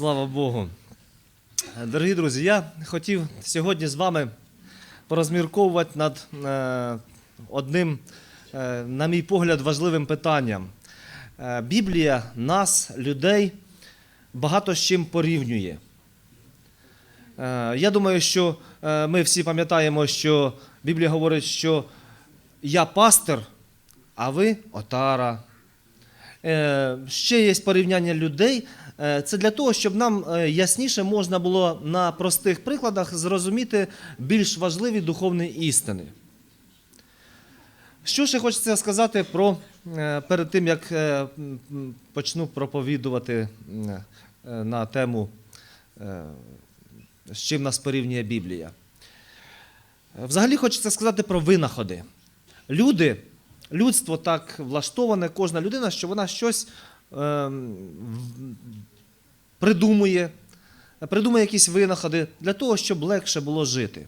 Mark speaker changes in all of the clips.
Speaker 1: Слава Богу. Дорогі друзі, я хотів сьогодні з вами порозмірковувати над е, одним, е, на мій погляд, важливим питанням. Е, Біблія нас, людей, багато з чим порівнює. Я думаю, що ми всі пам'ятаємо, що Біблія говорить, що я пастир, а ви отара. Ще є порівняння людей. Е, Це для того, щоб нам е, ясніше можна було на простих прикладах зрозуміти більш важливі духовні істини. Що ще хочеться сказати про е, перед тим, як почну проповідувати на тему, з чим нас порівнює Біблія. Взагалі хочеться сказати про винаходи. Люди, людство так влаштоване, кожна людина, що вона щось придумує, придумує якісь винаходи для того, щоб легше було жити.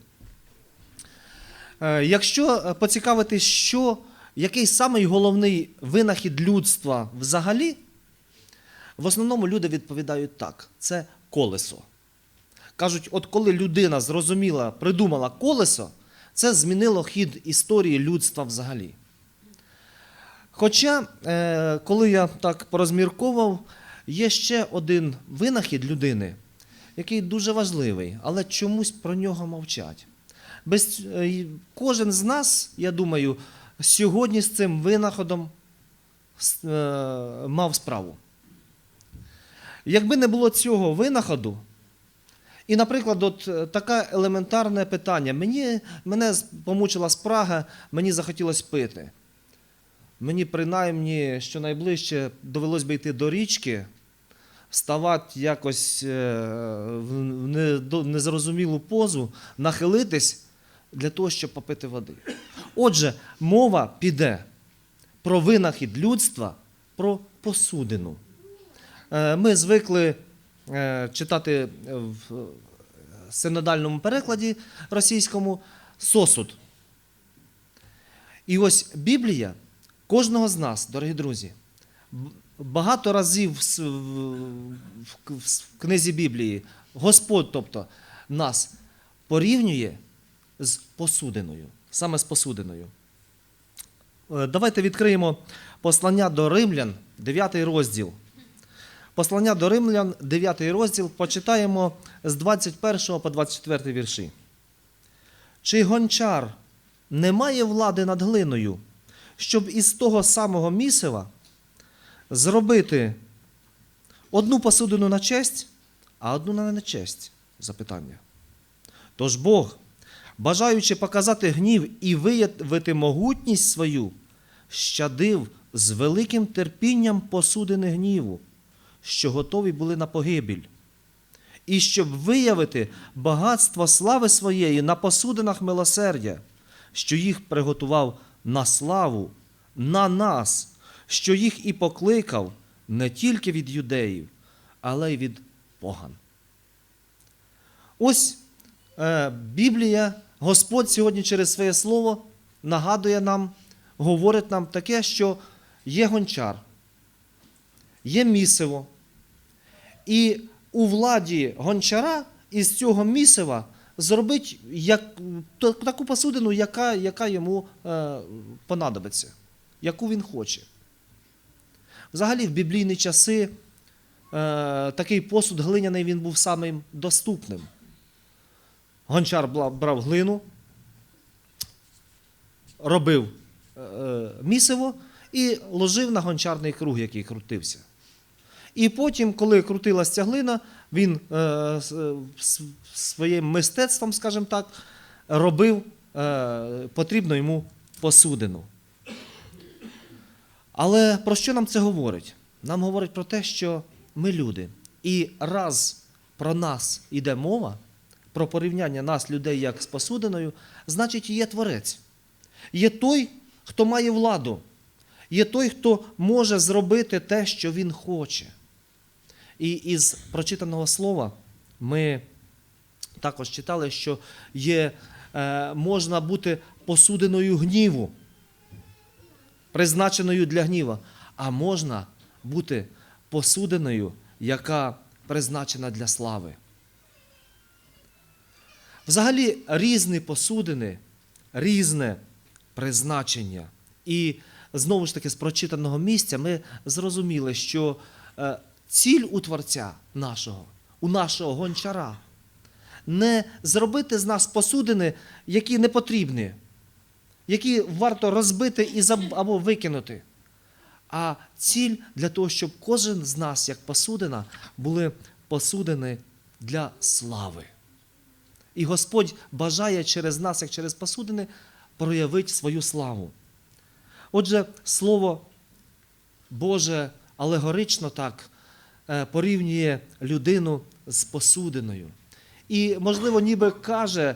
Speaker 1: Е, Якщо е, поцікавитись, що, який самий головний винахід людства взагалі, в основному люди відповідають так: це колесо. Кажуть, от коли людина зрозуміла, придумала колесо, це змінило хід історії людства взагалі. Хоча, е, коли я так порозмірковував, є ще один винахід людини, який дуже важливий, але чомусь про нього мовчать. Без, е, кожен з нас, я думаю, сьогодні з цим винаходом е, мав справу. Якби не було цього винаходу, і, наприклад, от таке елементарне питання. Мені, мене помучила спрага, мені захотілося пити. Мені принаймні щонайближче довелось би йти до річки, ставати якось е, в незрозумілу позу, нахилитись для того, щоб попити води. Отже, мова піде про винахід людства, про посудину. Е, Ми звикли е, читати в синодальному перекладі російському сосуд. І ось Біблія кожного з нас, дорогі друзі, багато разів в, в, в- книзі Біблії Господь, тобто, нас порівнює з посудиною, саме з посудиною. Е, Давайте відкриємо послання до римлян, 9 розділ. Послання до римлян, 9 розділ, почитаємо з 21 по 24 вірші. Чи гончар не має влади над глиною, щоб із того самого місива зробити одну посудину на честь, а одну на нечесть? Запитання. Тож Бог, бажаючи показати гнів і виявити могутність свою, щадив з великим терпінням посудини гніву, що готові були на погибіль, і щоб виявити багатство слави своєї на посудинах милосердя, що їх приготував на славу, на нас, що їх і покликав не тільки від юдеїв, але й від поган. Ось е, Біблія, Господь сьогодні через своє слово нагадує нам, говорить нам таке, що є гончар, є місиво. І у владі гончара із цього місива зробить як, таку посудину, яка, яка йому е, понадобиться, яку він хоче. Взагалі, в біблійні часи е, такий посуд глиняний він був самим доступним. Гончар брав глину, робив е, е, місиво і ложив на гончарний круг, який крутився. І потім, коли крутилась ця глина, він е, е, своїм мистецтвом, скажімо так, робив е, потрібну йому посудину. Але про що нам це говорить? Нам говорить про те, що ми люди. І раз про нас іде мова, про порівняння нас, людей, як з посудиною, значить, є творець. Є той, хто має владу. Є той, хто може зробити те, що він хоче. І із прочитаного слова ми також читали, що є, е, можна бути посудиною гніву, призначеною для гніва, а можна бути посудиною, яка призначена для слави. Взагалі різні посудини, різне призначення. І знову ж таки, з прочитаного місця ми зрозуміли, що е, ціль у Творця нашого, у нашого гончара, не зробити з нас посудини, які не потрібні, які варто розбити і заб- або викинути. А ціль для того, щоб кожен з нас, як посудина, були посудини для слави. І Господь бажає через нас, як через посудини, проявити свою славу. Отже, Слово Боже алегорично так порівнює людину з посудиною. І, можливо, ніби каже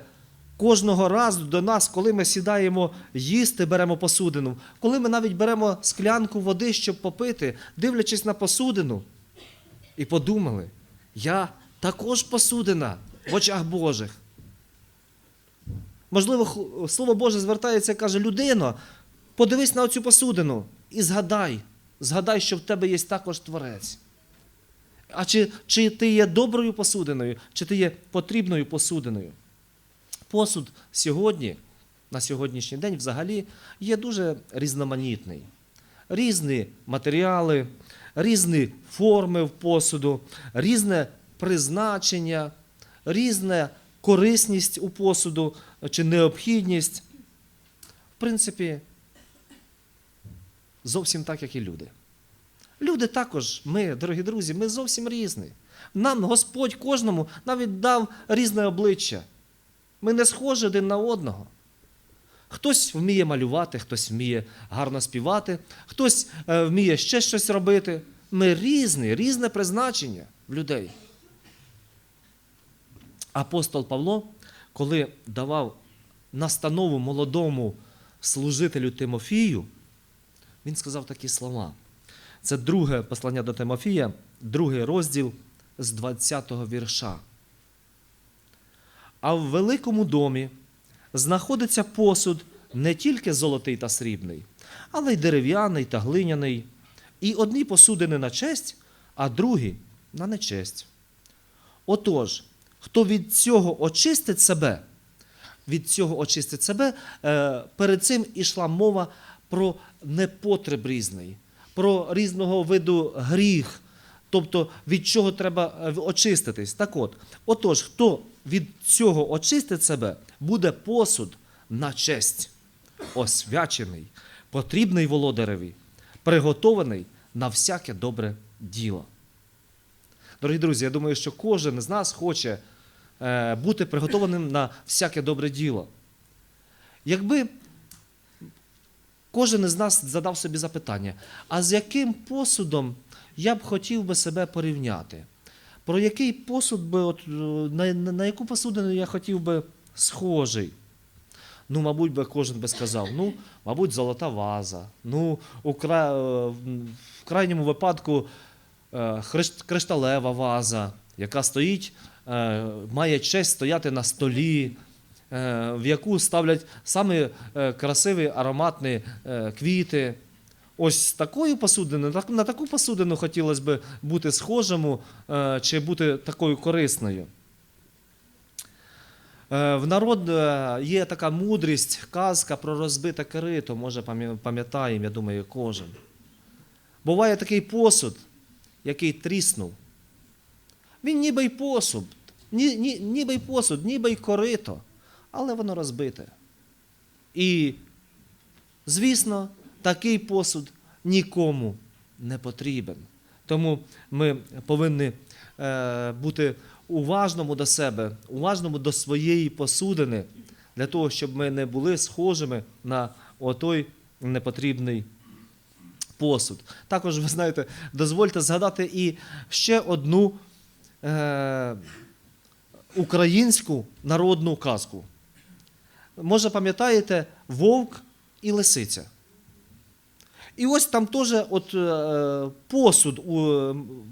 Speaker 1: кожного разу до нас, коли ми сідаємо їсти, беремо посудину, коли ми навіть беремо склянку води, щоб попити, дивлячись на посудину, і подумали, я також посудина в очах Божих. Можливо, Слово Боже звертається і каже: людино, подивись на цю посудину і згадай, згадай, що в тебе є також творець. А чи, чи ти є доброю посудиною, чи ти є потрібною посудиною? Посуд сьогодні, на сьогоднішній день, взагалі, є дуже різноманітний. Різні матеріали, різні форми в посуду, різне призначення, різна корисність у посуду чи необхідність. В принципі, зовсім так, як і люди. Люди також, ми, дорогі друзі, ми зовсім різні. Нам Господь кожному навіть дав різне обличчя. Ми не схожі один на одного. Хтось вміє малювати, хтось вміє гарно співати, хтось е, вміє ще щось робити. Ми різні, різне призначення в людей. Апостол Павло, коли давав настанову молодому служителю Тимофію, він сказав такі слова. Це друге послання до Тимофія, другий розділ з 20-го вірша. А в великому домі знаходиться посуд не тільки золотий та срібний, але й дерев'яний та глиняний, і одні посудини на честь, а другі на нечесть. Отож, хто від цього очистить себе, від цього очистить себе, е, перед цим ішла мова про непотреб різний, про різного виду гріх, тобто від чого треба е, очиститись. Так от, отож, хто від цього очистить себе, буде посуд на честь, освячений, потрібний володареві, приготований на всяке добре діло. Дорогі друзі, я думаю, що кожен з нас хоче е, бути приготованим на всяке добре діло. Якби кожен із нас задав собі запитання, а з яким посудом я б хотів би себе порівняти? Про який посуд би, от, е, на, на, на яку посудину я хотів би схожий? Ну, мабуть, би кожен би сказав, ну, мабуть, золота ваза. Ну, у кра... е, в крайньому випадку е, кришталева ваза, яка стоїть, має честь стояти на столі, в яку ставлять саме е, красиві ароматні е, квіти. Ось такою посудиною, на таку посудину хотілося б бути схожому е, чи бути такою корисною. Е, В народ е, є така мудрість, казка про розбите корито, може пам'ятаємо, я думаю, кожен. Буває такий посуд, який тріснув. Він ніби й посуд, ні, ні, ніби й посуд, ніби й корито, але воно розбите. І, звісно, такий посуд нікому не потрібен. Тому ми повинні е, бути уважному до себе, уважному до своєї посудини, для того, щоб ми не були схожими на отой непотрібний посуд. Також, ви знаєте, дозвольте згадати і ще одну е, українську народну казку. Може, пам'ятаєте, вовк і лисиця. І ось там теж от, е, посуд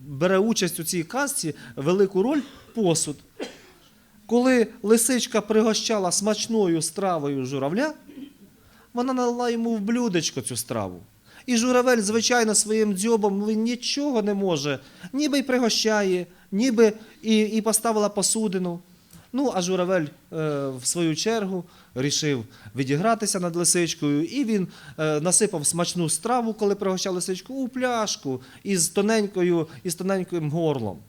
Speaker 1: бере участь у цій казці, велику роль посуд. Коли лисичка пригощала смачною стравою журавля, вона налила йому в блюдечко цю страву. І журавель, звичайно, своїм дзьобом він нічого не може, ніби й пригощає, ніби і, і поставила посудину. Ну, а журавель, е, в свою чергу, рішив відігратися над лисичкою, і він е, насипав смачну страву, коли пригощав лисичку, у пляшку із тоненькою, із тоненьким горлом.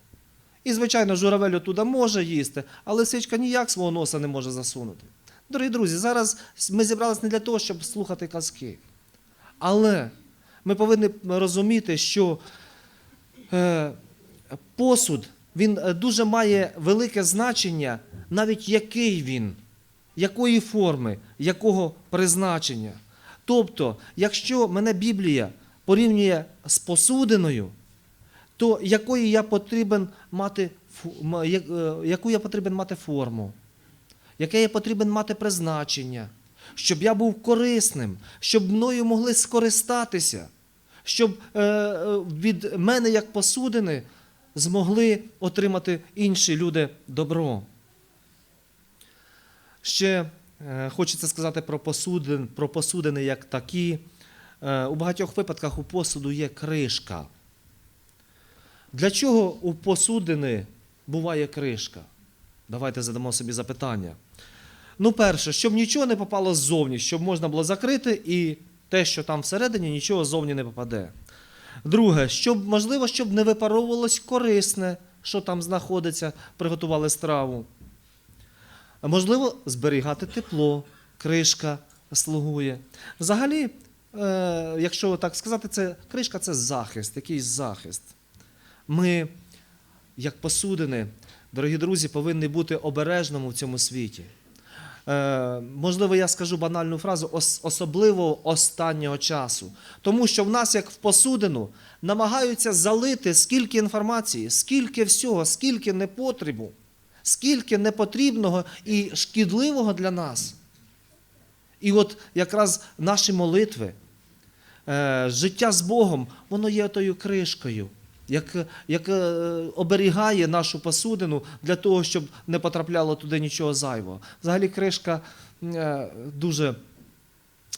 Speaker 1: І, звичайно, журавель оттуда може їсти, а лисичка ніяк свого носа не може засунути. Дорогі друзі, зараз ми зібралися не для того, щоб слухати казки. Але ми повинні розуміти, що е, посуд він е, дуже має велике значення, навіть який він, якої форми, якого призначення. Тобто, якщо мене Біблія порівнює з посудиною, то якої я потрібен мати, е, яку я потрібен мати форму, яке я потрібен мати призначення, щоб я був корисним, щоб мною могли скористатися, щоб е, від мене, як посудини, змогли отримати інші люди добро. Ще е, хочеться сказати про посудин, про посудини як такі. Е, у багатьох випадках у посуду є кришка. Для чого у посудини буває кришка? Давайте задамо собі запитання. Ну, перше, щоб нічого не попало ззовні, щоб можна було закрити, і те, що там всередині, нічого ззовні не попаде. Друге, щоб, можливо, щоб не випаровувалось корисне, що там знаходиться, приготували страву. Можливо, зберігати тепло, кришка слугує. Взагалі, е, якщо так сказати, це кришка це захист, якийсь захист. Ми, як посудини, дорогі друзі, повинні бути обережними в цьому світі. Е, можливо, я скажу банальну фразу, ос- особливо останнього часу. Тому що в нас, як в посудину, намагаються залити скільки інформації, скільки всього, скільки непотребу, скільки непотрібного і шкідливого для нас. І от якраз наші молитви, е, життя з Богом, воно є тою кришкою, як, як е, оберігає нашу посудину для того, щоб не потрапляло туди нічого зайвого. Взагалі, кришка е, дуже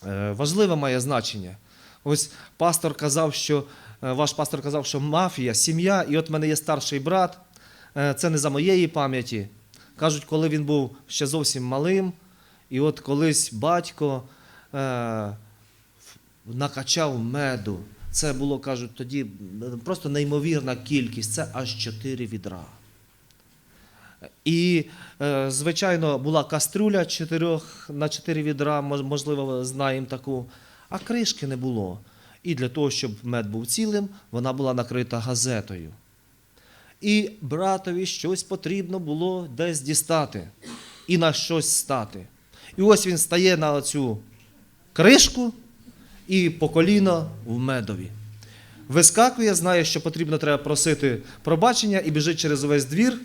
Speaker 1: е, важливе має значення. Ось пастор казав, що ваш пастор казав, що мафія, сім'я, і от в мене є старший брат. Це не за моєї пам'яті. Кажуть, коли він був ще зовсім малим, і от колись батько накачав меду. Це було, кажуть, тоді просто неймовірна кількість, це аж 4 відра. І, е, звичайно, була каструля 4 на 4 відра, можливо, знаємо таку, а кришки не було. І для того, щоб мед був цілим, вона була накрита газетою. І братові щось потрібно було десь дістати і на щось стати. І ось він стає на цю кришку і по коліно в медові. Вискакує, знає, що потрібно треба просити пробачення, і біжить через увесь двір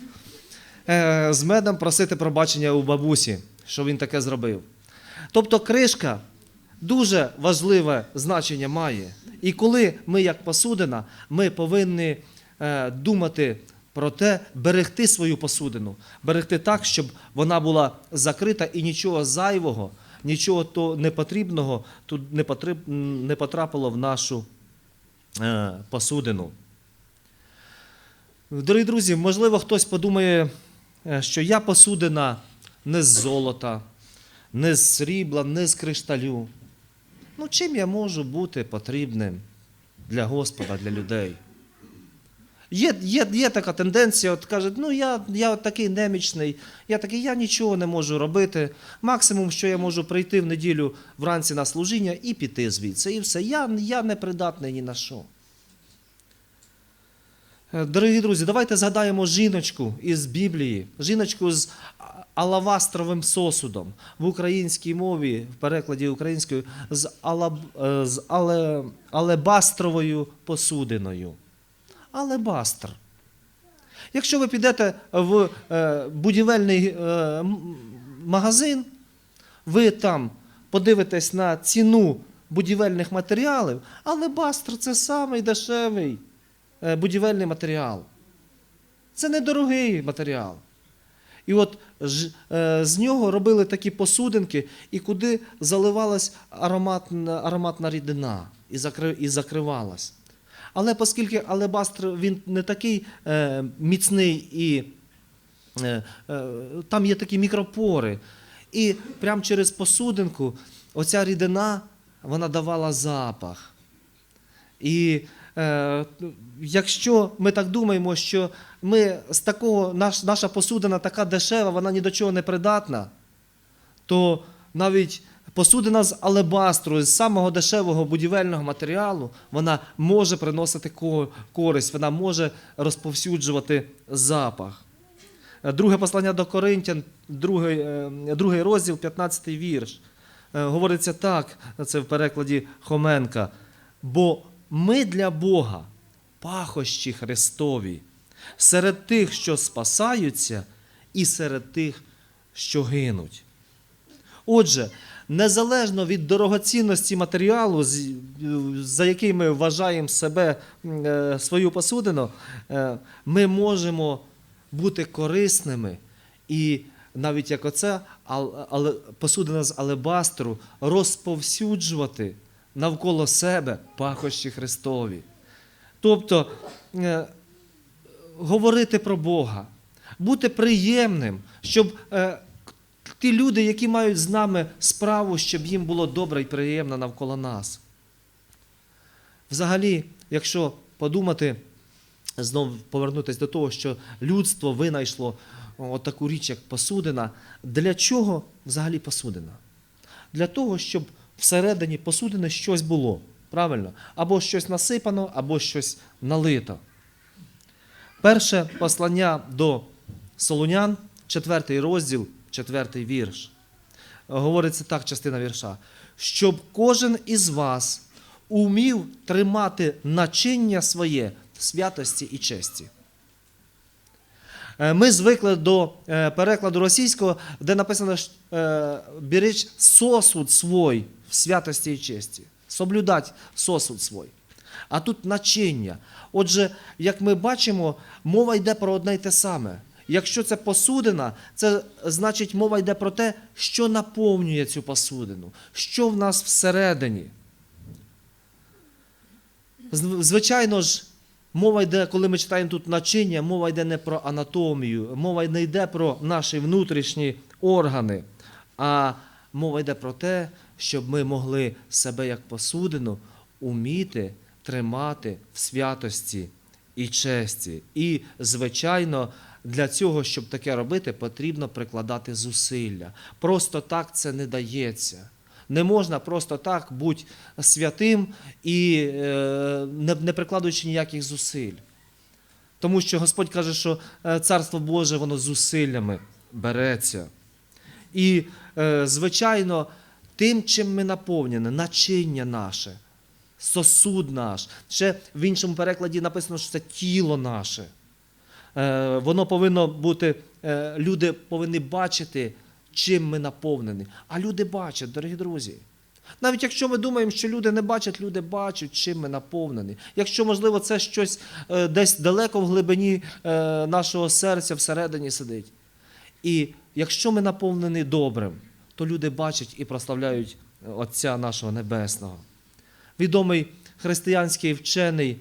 Speaker 1: е, з медом просити пробачення у бабусі, що він таке зробив. Тобто кришка дуже важливе значення має. І коли ми, як посудина, ми повинні е, думати про те, берегти свою посудину, берегти так, щоб вона була закрита і нічого зайвого, нічого то непотрібного тут не, потрапило в нашу е, посудину. Дорогі друзі, можливо, хтось подумає, е, що я посудина не з золота, не з срібла, не з кришталю. Ну, чим я можу бути потрібним для Господа, для людей? Є, є, є така тенденція, от кажуть, ну я, я от такий немічний, я такий, я нічого не можу робити. Максимум, що я можу прийти в неділю вранці на служіння і піти звідси. І все. Я, я не придатний ні на що. Е, Дорогі друзі, давайте згадаємо жіночку із Біблії, жіночку з алавастровим сосудом в українській мові, в перекладі українською, з, алаб, е, з але, алебастровою посудиною. Алебастр. Якщо ви підете в е, будівельний е, магазин, ви там подивитесь на ціну будівельних матеріалів, алебастр це самий дешевий е, будівельний матеріал. Це недорогий матеріал. І от з нього робили такі посудинки, і куди заливалась ароматна, ароматна рідина і закривалась. Але оскільки алебастр він не такий е, міцний і е, е, там є такі мікропори, і прямо через посудинку оця рідина вона давала запах. І е, якщо ми так думаємо, що ми з такого, наш, наша посудина така дешева, вона ні до чого не придатна, то навіть посудина з алебастру, з самого дешевого будівельного матеріалу, вона може приносити користь, вона може розповсюджувати запах. Е, Друге послання до Коринтян, другий, е, другий розділ, 15 вірш. Е, Говориться так, це в перекладі Хоменка. Бо ми для Бога пахощі Христові, серед тих, що спасаються, і серед тих, що гинуть. Отже, незалежно від дорогоцінності матеріалу, за який ми вважаємо себе е, свою посудину, е, ми можемо бути корисними і навіть як оце, але посудина з алебастру розповсюджувати навколо себе пахощі Христові. Тобто е, говорити про Бога, бути приємним, щоб ті люди, які мають з нами справу, щоб їм було добре і приємно навколо нас. Взагалі, якщо подумати, знову повернутися до того, що людство винайшло таку річ, як посудина, для чого взагалі посудина? Для того, щоб всередині посудини щось було. Правильно? Або щось насипано, або щось налито. Перше послання до Солунян, четвертий розділ, четвертий вірш. Говориться так, частина вірша. Щоб кожен із вас умів тримати начиння своє в святості і честі. Е, Ми звикли до е, перекладу російського, де написано е, сосуд свой в святості і честі. Соблюдать сосуд свой. А тут начиння. Отже, як ми бачимо, мова йде про одне й те саме. Якщо це посудина, це значить мова йде про те, що наповнює цю посудину, що в нас всередині. Звичайно ж, мова йде, коли ми читаємо тут начиння, мова йде не про анатомію, мова не йде про наші внутрішні органи, а мова йде про те, щоб ми могли себе як посудину уміти тримати в святості і честі. І, звичайно, для цього, щоб таке робити, потрібно прикладати зусилля. Просто так це не дається. Не можна просто так бути святим і е, не, прикладаючи ніяких зусиль. Тому що Господь каже, що е, Царство Боже, воно зусиллями береться. І, е, звичайно, тим, чим ми наповнені, начиння наше, сосуд наш. Ще в іншому перекладі написано, що це тіло наше. Е, Воно повинно бути, е, люди повинні бачити, чим ми наповнені. А люди бачать, дорогі друзі. Навіть якщо ми думаємо, що люди не бачать, люди бачать, чим ми наповнені. Якщо, можливо, це щось е, десь далеко в глибині нашого серця всередині сидить. І якщо ми наповнені добрим, то люди бачать і прославляють Отця нашого Небесного. Відомий християнський вчений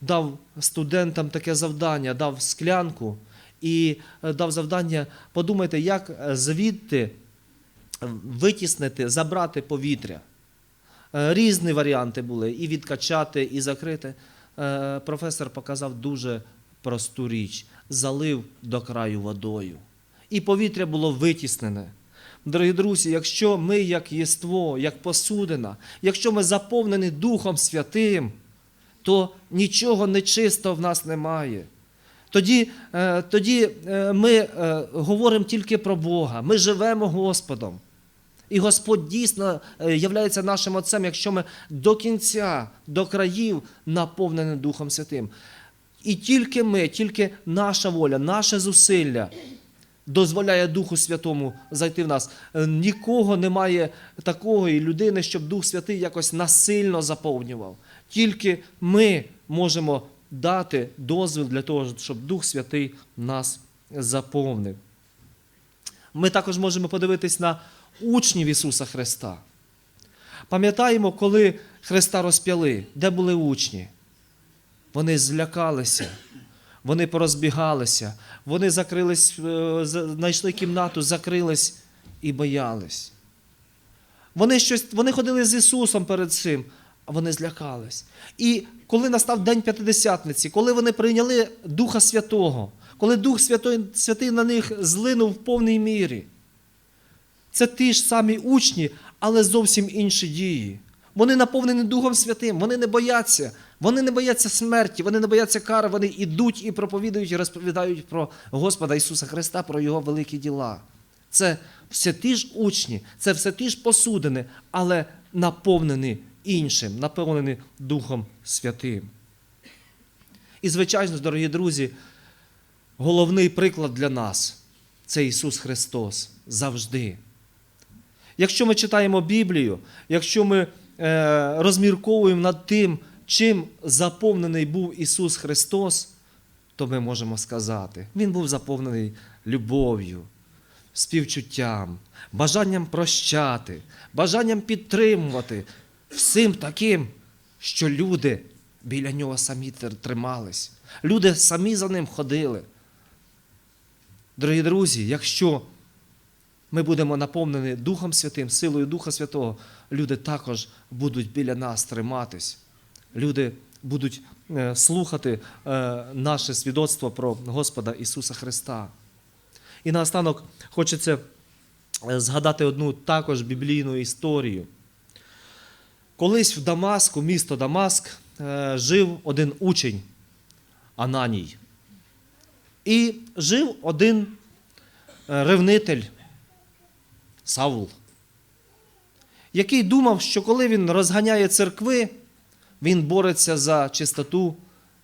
Speaker 1: дав студентам таке завдання, дав склянку і е, дав завдання, подумайте, як е, звідти витіснити, забрати повітря. Е, Різні варіанти були і відкачати, і закрити. Професор показав дуже просту річ: залив до краю водою. І повітря було витіснене. Дорогі друзі, якщо ми, як єство, як посудина, якщо ми заповнені Духом Святим, то нічого нечистого в нас немає. Тоді, е, тоді е, ми е, говоримо тільки про Бога, ми живемо Господом. І Господь дійсно являється нашим Отцем, якщо ми до кінця, до країв наповнені Духом Святим. І тільки ми, тільки наша воля, наше зусилля дозволяє Духу Святому зайти в нас. Нікого немає такої людини, щоб Дух Святий якось насильно заповнював. Тільки ми можемо дати дозвіл для того, щоб Дух Святий нас заповнив. Ми також можемо подивитись на учнів Ісуса Христа. Пам'ятаємо, коли Христа розп'яли, де були учні? Вони злякалися, вони порозбігалися, вони закрились, е, знайшли кімнату, закрились і боялись. Вони, щось, вони ходили з Ісусом перед цим, вони злякались. І коли настав День П'ятидесятниці, коли вони прийняли Духа Святого, коли Дух Святой, Святий на них злинув в повній мірі, це ті ж самі учні, але зовсім інші дії. Вони наповнені Духом Святим, вони не бояться, вони не бояться смерті, вони не бояться кари, вони йдуть і проповідують і розповідають про Господа Ісуса Христа, про Його великі діла. Це все ті ж учні, це все ті ж посудини, але наповнені іншим, наповнені Духом Святим. І, звичайно, дорогі друзі, головний приклад для нас це Ісус Христос завжди. Якщо ми читаємо Біблію, якщо ми е, розмірковуємо над тим, чим заповнений був Ісус Христос, то ми можемо сказати, Він був заповнений любов'ю, співчуттям, бажанням прощати, бажанням підтримувати, всім таким, що люди біля нього самі тримались. Люди самі за ним ходили. Дорогі друзі, якщо ми будемо наповнені Духом Святим, силою Духа Святого, люди також будуть біля нас триматись. Люди будуть е, слухати е, наше свідоцтво про Господа Ісуса Христа. І наостанок хочеться е, згадати одну також біблійну історію. Колись в Дамаску, місто Дамаск, е, жив один учень Ананій. І жив один е, ревнитель Савл, який думав, що коли він розганяє церкви, він бореться за чистоту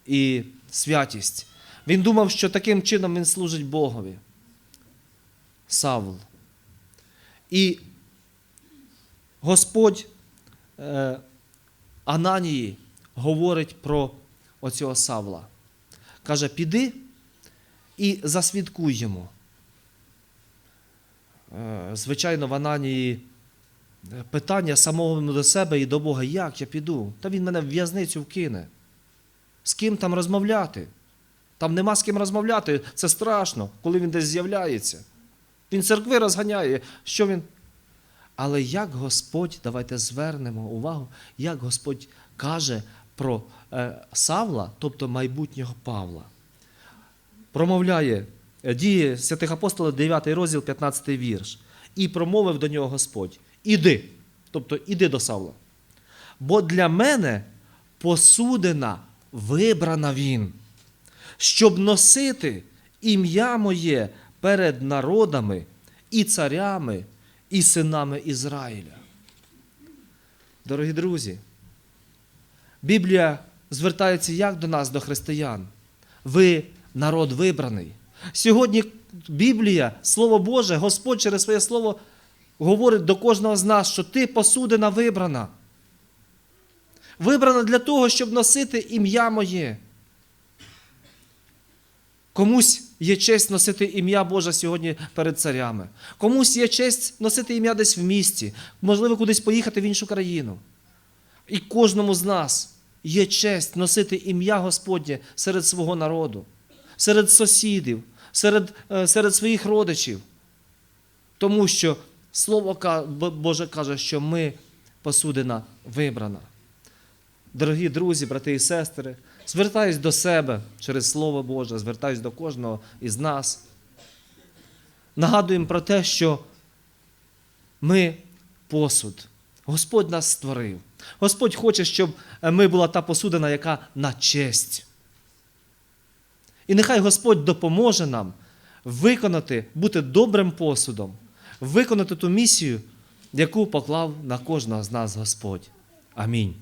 Speaker 1: і святість. Він думав, що таким чином він служить Богові. Савл. І Господь Ананії говорить про оцього Савла. Каже, піди і засвідкуй йому. Е, Звичайно, в Ананії е, питання самого до себе і до Бога, як я піду? Та він мене в в'язницю вкине. З ким там розмовляти? Там нема з ким розмовляти. Це страшно, коли він десь з'являється. Він церкви розганяє. Що він? Але як Господь, давайте звернемо увагу, як Господь каже про е, Савла, тобто майбутнього Павла. Промовляє е, дії святих апостолів, 9 розділ, 15 вірш. І промовив до нього Господь: Іди, тобто іди до Савла. Бо для мене посудина вибрана він, щоб носити ім'я моє перед народами і царями, і синами Ізраїля. Дорогі друзі, Біблія звертається як до нас, до християн. Ви народ вибраний. Сьогодні Біблія, Слово Боже, Господь через своє Слово говорить до кожного з нас, що ти посудина вибрана. Вибрана для того, щоб носити ім'я моє. Комусь є честь носити ім'я Боже сьогодні перед царями. Комусь є честь носити ім'я десь в місті, можливо, кудись поїхати в іншу країну. І кожному з нас є честь носити ім'я Господнє серед свого народу, серед сусідів, серед, е, серед своїх родичів. Тому що Слово Боже каже, що ми посудина вибрана. Дорогі друзі, брати і сестри, звертаюсь до себе через Слово Боже, звертаюсь до кожного із нас. Нагадуємо про те, що ми посуд. Господь нас створив. Господь хоче, щоб ми була та посудина, яка на честь. І нехай Господь допоможе нам виконати, бути добрим посудом, виконати ту місію, яку поклав на кожного з нас Господь. Амінь.